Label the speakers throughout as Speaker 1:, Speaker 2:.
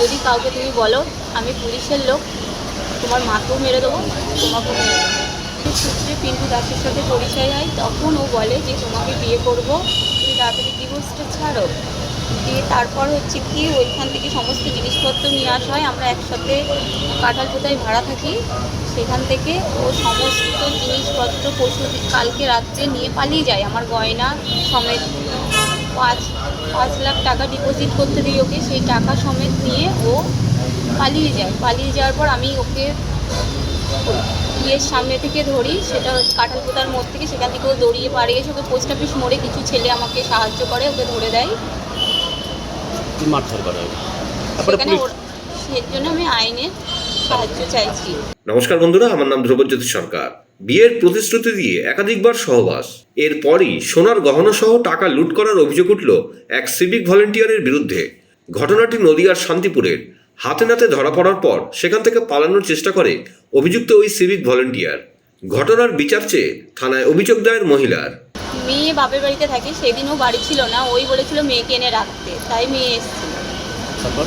Speaker 1: যদি কাউকে তুমি বলো, আমি পুলিশের লোক, তোমার মাকেও মেরে দেবো, তোমাকেও মেরে দেবো। সূত্রে পিন্টু দাসের সাথে পরিচয় হয়, তখন ও বলে যে, তোমাকে বিয়ে করব, তুমি তাড়াতাড়ি ডিভোর্সটা ছাড়ো। দিয়ে তারপর হচ্ছে কি, ওইখান থেকে সমস্ত জিনিসপত্র নিয়ে আসা হয়, আমরা একসাথে কাঁঠাল কোথায় ভাড়া থাকি। সেখান থেকে ও সমস্ত জিনিসপত্র পশু কালকে রাত্রে নিয়ে পালিয়ে যায়। আমার গয়না, সমেত পাঁচ পাঁচ লাখ টাকা ডিপোজিট করতে দিই ওকে সেই টাকা সমেত নিয়ে ও পালিয়ে যায়। পালিয়ে যাওয়ার পর আমি ওকে বিয়ের সামনে থেকে ধরি সেটা হচ্ছে কাঁঠালপোতার মোড় থেকে সেখান থেকে ও দড়িয়ে পাড়িয়ে এসে ওকে পোস্ট অফিস মোড়ে কিছু ছেলে আমাকে সাহায্য করে ওকে ধরে দেয়। সেখানে
Speaker 2: পুলিশ
Speaker 1: ওর সেই জন্য আমি আইনের সাহায্য চাইছি।
Speaker 3: নমস্কার বন্ধুরা আমার নাম ধ্রুবজ্যোতি সরকার। বিয়ের প্রতিশ্রুতি দিয়ে একাধিকবার সহবাস। এরপরই সোনার গহনা সহ টাকা লুট করার অভিযোগ উঠল এক সিভিক ভলেন্টিয়ারের বিরুদ্ধে। ঘটনাটি নদিয়ার শান্তিপুরের হাতে নাতে ধরা পড়ার পর সেখান থেকে পালানোর চেষ্টা করে অভিযুক্ত ওই সিভিক ভলেন্টিয়ার। ঘটনার বিচার চেয়ে থানায় অভিযোগ দায়ের মহিলার।
Speaker 1: মেয়ে বাপের বাড়িতে থাকে সেদিনও বাড়ি ছিল না ওই বলেছিল মেয়েকে এনে রাখতে তাই মেয়ে এসেছিল।
Speaker 2: তারপর?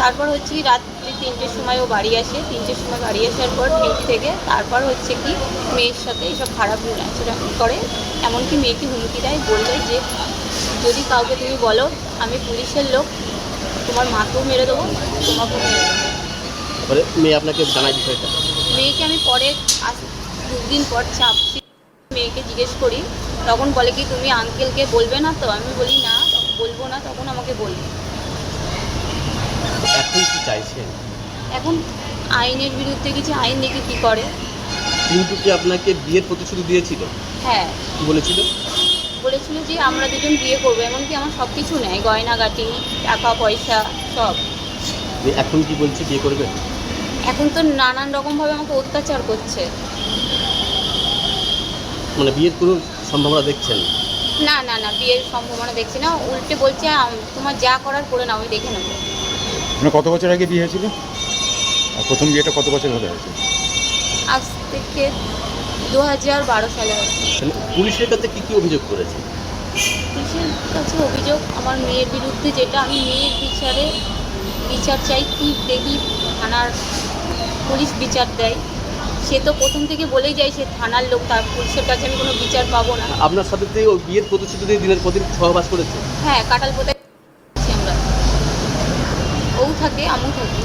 Speaker 1: তারপর হচ্ছে কি রাত্রি তিনটের সময় ও বাড়ি আসে। তিনটের সময় বাড়ি আসার পর ডিউটি থেকে তারপর হচ্ছে কি মেয়ের সাথে এইসব খারাপ আচরণ করে। এমনকি মেয়েকে হুমকি দেয় বললে যে যদি কাউকে তুমি বলো আমি পুলিশের লোক তোমার মাকেও মেরে দেবো তোমাকেও মেরে দেবো।
Speaker 2: মেয়ে আপনাকে জানায় বিষয়টা?
Speaker 1: মেয়েকে আমি পরে আস দুদিন পর চাপছি। মেয়েকে জিজ্ঞেস করি তখন বলে কি তুমি আঙ্কেলকে বলবে না তো? আমি বলি না তখন বলব না তখন আমাকে বলবে।
Speaker 2: এখন কি চাইছেন?
Speaker 1: এখন আইনের বিরুদ্ধে কিছু আইন দেখে কী করে?
Speaker 2: কিন্তু কি আপনাকে বিয়ের প্রতিশ্রুতি দিয়েছিল?
Speaker 1: হ্যাঁ।
Speaker 2: কি বলেছিল?
Speaker 1: বলেছিল যে আমরা দুজন বিয়ে করব এমনকি আমার সব কিছু নেয় গয়নাগাটি টাকা পয়সা সব।
Speaker 2: যে এখন কি বলছে বিয়ে করবে?
Speaker 1: এখন তো নানান রকমভাবে আমাকে অত্যাচার করছে।
Speaker 2: মানে বিয়ের কোনো সম্ভাবনা দেখছেন?
Speaker 1: না না না বিয়ের সম্ভাবনা দেখছি না। উল্টে বলছে আম- তোমার যা করার করে নাও আমি দেখে নেব।
Speaker 4: মানে কত বছর আগে বিয়ে হয়েছিল? প্রথম বিয়েটা কত বছর হতে হয়েছে
Speaker 1: আজ থেকে দু হাজার বারো সালে হয়েছে
Speaker 2: পুলিশের কাছে কি কি অভিযোগ করেছে?
Speaker 1: পুলিশের কাছে অভিযোগ আমার মেয়ের বিরুদ্ধে যেটা আমি মেয়ের বিচারে বিচার চাই কি দেখি থানার পুলিশ বিচার দেয়। সে তো প্রথম থেকে বলেই যায় সে থানার লোক তার পুলিশের কাছে আমি কোনো বিচার পাবো না।
Speaker 2: আপনার সাথে তো ওই বিয়ের প্রতিশ্রুতি দিয়ে দিনের প্রতিদিন সহবাস করেছে।
Speaker 1: হ্যাঁ কাটাল পোতায় আমরা। ও থাকে আমিও থাকি।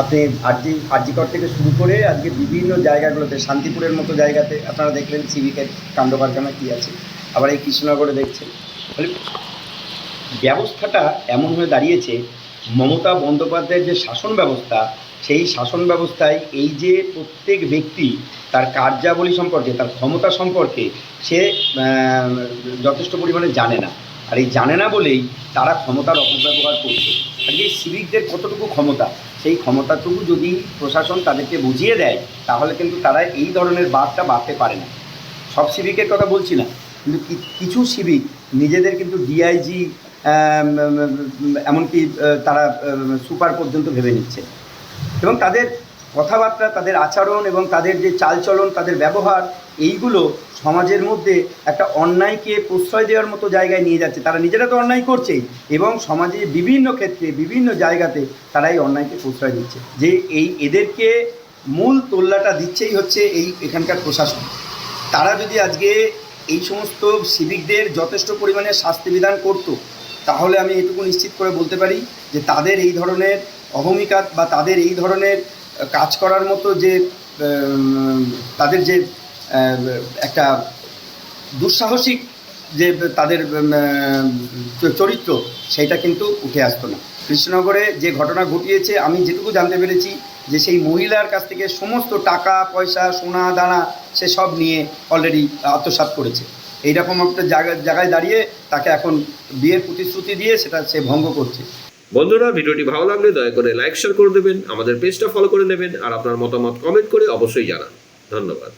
Speaker 5: আপনি আরজি, আরজিকর থেকে শুরু করে আজকে বিভিন্ন জায়গাগুলোতে, শান্তিপুরের মতো জায়গাতে আপনারা দেখলেন সিভিকের কাণ্ড কারখানা কী আছে, আবার এই কৃষ্ণনগরে দেখছেন। ফলে ব্যবস্থাটা এমন হয়ে দাঁড়িয়েছে, মমতা বন্দ্যোপাধ্যায়ের যে শাসন ব্যবস্থা, সেই শাসন ব্যবস্থায় এই যে প্রত্যেক ব্যক্তি তার কার্যাবলী সম্পর্কে, তার ক্ষমতা সম্পর্কে সে যথেষ্ট পরিমাণে জানে না। আর এই জানে না বলেই তারা ক্ষমতার অপব্যবহার করছে। আজকে সিভিকদের কতটুকু ক্ষমতা? সেই ক্ষমতাটুকু যদি প্রশাসন তাদেরকে বুঝিয়ে দেয়, তাহলে কিন্তু তারা এই ধরনের বাদটা বাড়তে পারে না। সব সিভিকের কথা বলছি না, কিন্তু কিছু সিভিক নিজেদের কিন্তু ডিআইজি এমনকি তারা সুপার পর্যন্ত ভেবে নিচ্ছে। এবং তাদের কথাবার্তা, তাদের আচরণ এবং তাদের যে চালচলন, তাদের ব্যবহার এইগুলো সমাজের মধ্যে একটা অন্যায়কে প্রশ্রয় দেওয়ার মতো জায়গায় নিয়ে যাচ্ছে। তারা নিজেরা তো অন্যায় করছেই এবং সমাজে বিভিন্ন ক্ষেত্রে, বিভিন্ন জায়গাতে তারা এই অন্যায়কে প্রশ্রয় দিচ্ছে। যে এই এদেরকে মূল তোল্লাটা দিচ্ছেই হচ্ছে এই এখানকার প্রশাসন। তারা যদি আজকে এই সমস্ত সিভিকদের যথেষ্ট পরিমাণে শাস্তি বিধান করতো, তাহলে আমি এটুকু নিশ্চিত করে বলতে পারি যে তাদের এই ধরনের অহমিকা বা তাদের এই ধরনের কাজ করার মতো যে তাদের যে একটা দুঃসাহসিক যে তাদের চরিত্র, সেটা কিন্তু উঠে আসতো না। কৃষ্ণনগরে যে ঘটনা ঘটিয়েছে, আমি যেটুকু জানতে পেরেছি যে সেই মহিলার কাছ থেকে সমস্ত টাকা, পয়সা, সোনা, দানা, সে সব নিয়ে অলরেডি আত্মসাৎ করেছে। এইরকম একটা জায়গা, জায়গায় দাঁড়িয়ে তাকে এখন বিয়ের প্রতিশ্রুতি দিয়ে সেটা সে ভঙ্গ করছে।
Speaker 3: বন্ধুরা, ভিডিওটি ভালো লাগলে দয়া করে লাইক শেয়ার করে দেবেন, আমাদের পেজটা ফলো করে নেবেন, আর আপনার মতামত কমেন্ট করে অবশ্যই জানান। ধন্যবাদ।